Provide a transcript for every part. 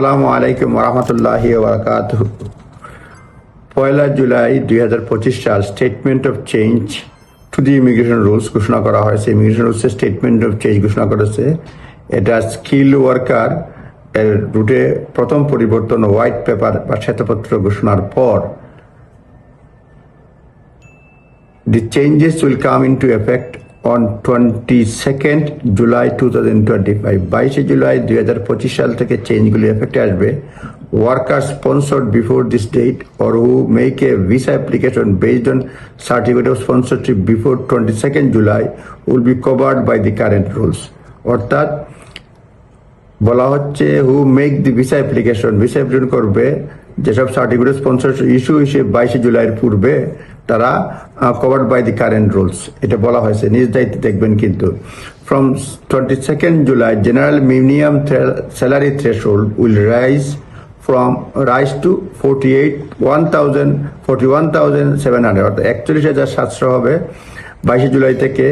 সালামু আলাইকুম রহমতুল্লাহ বারকাত পয়লা জুলাই দুই হাজার পঁচিশ সাল statement of change to the immigration rules ঘোষণা করা হয়েছে। ইমিগ্রেশন রুলসে স্টেটমেন্ট অফ চেঞ্জ ঘোষণা করেছে। এটা স্কিল ওয়ার্কার এর রুটে প্রথম পরিবর্তন হোয়াইট পেপার বা শ্বেতপত্র ঘোষণার পর The changes on twenty second July two thousand twenty five বাইশে জুলাই দুই হাজার পঁচিশ সাল থেকে চেঞ্জগুলি এফেক্টে আসবে। Worker sponsored before this date or who make a visa application based on certificate of sponsorship before twenty second July will be covered by the current rules অর্থাৎ, বলা হচ্ছে who make the visa application visa application করবে, যেসব certificate sponsorship issue হিসেবে বাইশে জুলাইয়ের পূর্বে তারা covered by the current rules এটা বলা হয়েছে, নিজ দায়িত্বে দেখবেন কিন্তু। From twenty second July general minimum salary threshold will rise from rise to forty eight one thousand forty one thousand seven hundred অর্থাৎ একচল্লিশ হাজার সাতশো হবে। বাইশে জুলাই থেকে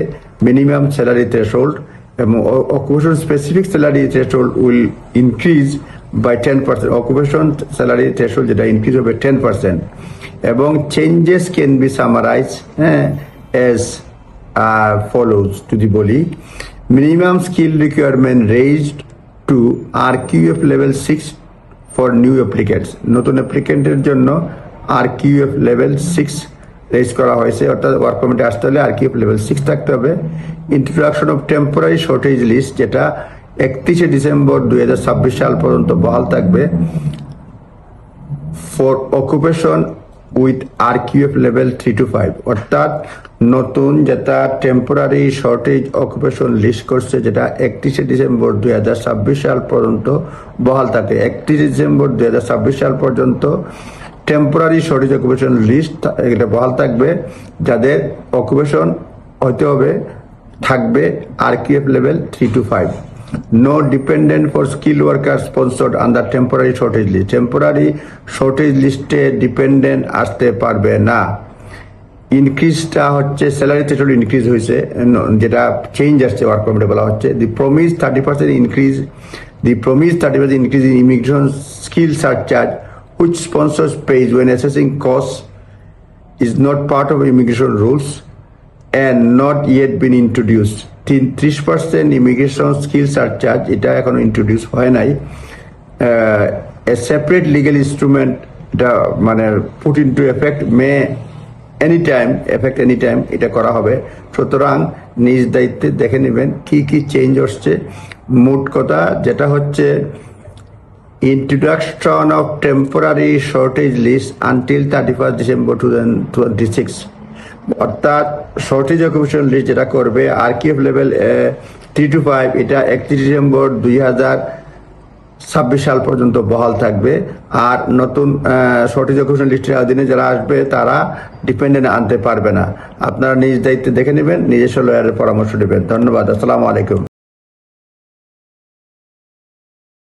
মিনিমাম স্যালারি থ্রেশহোল্ড এবং occupation specific salary threshold will increase by ten percent occupation salary threshold যেটা increase হবে টেন পার্সেন্ট এবং চেঞ্জেস ক্যান বি সামারাইজ হ্যাঁ এজ ফলোজ যদি বলি minimum skill requirement raised to R QF level six for new applicants নতুন অ্যাপ্লিকেন্টের জন্য R QF level six raise করা হয়েছে, অর্থাৎ ওয়ার্ক পারমিটে আসতে হলে আর কিউএফ লেভেল সিক্স থাকতে হবে। Introduction of temporary shortage list যেটা একত্রিশে ডিসেম্বর দুই হাজার ছাব্বিশ সাল পর্যন্ত বহাল থাকবে। For occupation with R QF level three to five অর্থাৎ নতুন যেটা টেম্পোরারি শর্টেজ অকুপেশন লিস্ট করছে, যেটা একত্রিশে ডিসেম্বর দুই হাজার ছাব্বিশ সাল পর্যন্ত বহাল থাকে। একত্রিশে ডিসেম্বর দুই হাজার ছাব্বিশ সাল পর্যন্ত টেম্পোরারি শর্টেজ অকুপেশন লিস্ট এটা বহাল থাকবে, যাদের অকুপেশন হতে হবে, থাকবে R QF level three to five no dependent for skill worker sponsored under temporary shortage list temporary shortage লিস্টে ডিপেন্ডেন্ট আসতে পারবে না। ইনক্রিজটা হচ্ছে স্যালারি থ্রেশহোল্ড ইনক্রিজ হয়েছে যেটা চেঞ্জ আসছে ওয়ার্ক পারমিটে বলা হচ্ছে। The promise thirty percent increase the promise thirty percent increase in immigration skill surcharge which sponsors pays when assessing cost is not part of immigration rules and not yet been introduced. ত্রিশ percent immigration skill surcharge এটা এখনও introduce হয় নাই। Separate legal instrument এটা মানে put into effect may any time effect any time এটা করা হবে। সুতরাং নিজ দায়িত্বে দেখে নেবেন কি কি চেঞ্জ আসছে। মোট কথা যেটা হচ্ছে introduction of temporary shortage introduction of temporary shortage list until 31st December 2026 অর্থাৎ শর্টেজ অকুপেশন লিস্ট যেটা করবে R Q F level three to five এটা একত্রিশ ডিসেম্বর দুই হাজার ছাব্বিশ সাল পর্যন্ত বহাল থাকবে। আর নতুন শর্টেজ অকুপেশন লিস্টের অধীনে যারা আসবে, তারা ডিপেন্ডেন্ট আনতে পারবে না। আপনারা নিজ দায়িত্বে দেখে নেবেন, নিজস্ব লয়ারের পরামর্শ নেবেন। ধন্যবাদ, আসসালামু আলাইকুম।